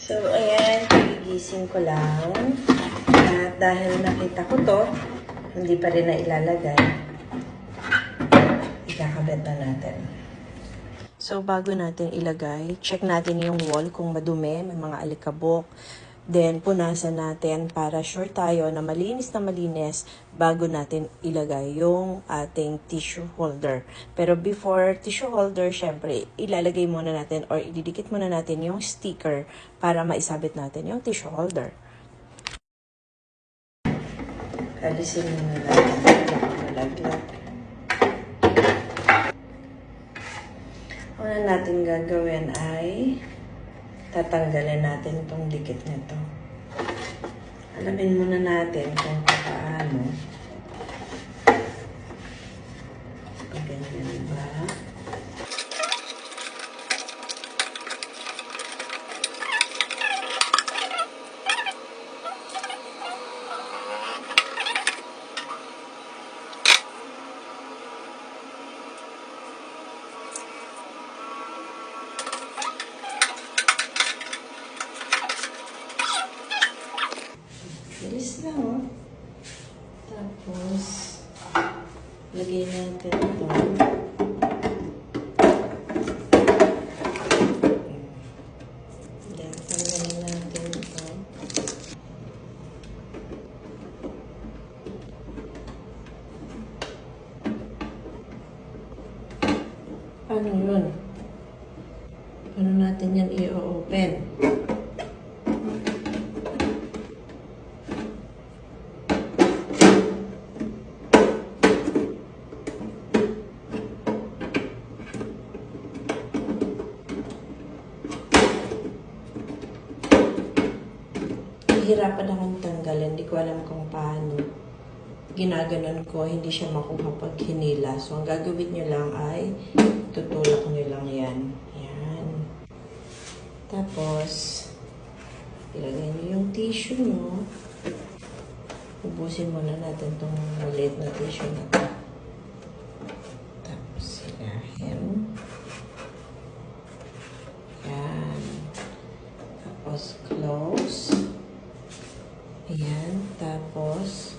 So, ayan, pagigising ko lang. At dahil nakita ko to, hindi pa rin na ilalagay, ikakabit na natin. So, bago natin ilagay, check natin yung wall kung madumi, may mga alikabok. Then, punasan natin para sure tayo na malinis na malinis bago natin ilagay yung ating tissue holder. Pero before tissue holder, syempre, ilalagay muna natin or ididikit muna natin yung sticker para maisabit natin yung tissue holder. Alisin muna natin. Malaglag. Una natin gagawin ay tatanggalin natin itong dikit nito. Alamin muna natin kung paano. Bilis lang, oh. Tapos, lagay natin ito. Then, tanggalin natin ito. Paano yun? Paano natin yan i-open? Nahihirapan akong tanggalin. Hindi ko alam kung paano. Ginaganon ko, hindi siya makuha pag hinila. So, ang gagawin nyo lang ay tutulak nyo lang yan. Yan. Tapos, ilagay nyo yung tissue nyo. Ubusin muna natin itong maliit na tissue na to. Tapos, silahin. Yan. Tapos, close. Ayan. Tapos,